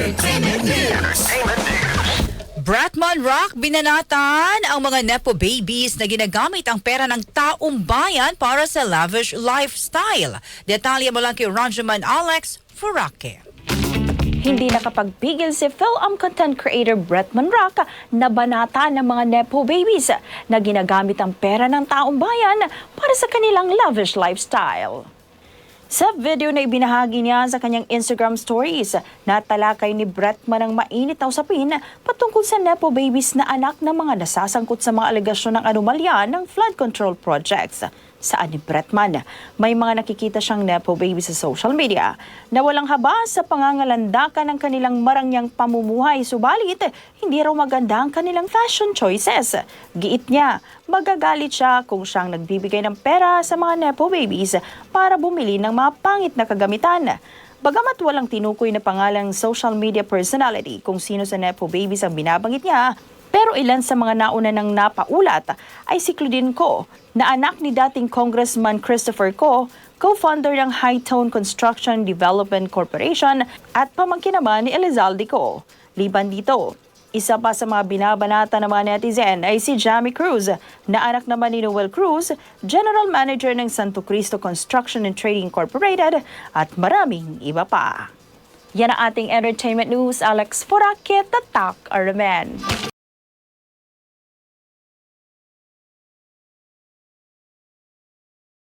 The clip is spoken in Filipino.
Entertainment News. Bratman Rock binanatan ang mga Nepo babies na ginagamit ang pera ng taong bayan para sa lavish lifestyle. Detalye mula kay Ranjaman Alex Furake. Hindi nakapagpigil si film content creator Brett Manrock na banata ng mga Nepo babies na ginagamit ang pera ng taong bayan para sa kanilang lavish lifestyle. Sa video na ibinahagi niya sa kanyang Instagram stories, natalakay ni Bretman ang mainit na usapin patungkol sa Nepo babies na anak ng mga nasasangkot sa mga alegasyon ng anomalya ng flood control projects. Saan ni Bretman, may mga nakikita siyang Nepo baby sa social media na walang haba sa pangangalandakan ng kanilang marangyang pamumuhay subalit hindi raw maganda ang kanilang fashion choices. Giit niya, magagalit siya kung siyang nagbibigay ng pera sa mga Nepo babies para bumili ng mga pangit na kagamitan. Bagamat walang tinukoy na pangalang social media personality kung sino sa Nepo babies ang binabanggit niya, pero ilan sa mga nauna ng napaulat ay si Claudine Co, na anak ni dating Congressman Christopher Co, co-founder ng High Tone Construction Development Corporation at pamangkin naman ni Elizalde Co. Liban dito, isa pa sa mga binabanata ng mga netizen ay si Jamie Cruz, na anak naman ni Noel Cruz, General Manager ng Santo Cristo Construction and Trading Incorporated at maraming iba pa. Yan ang ating entertainment news. Alex Forakit, Tatak Aramen.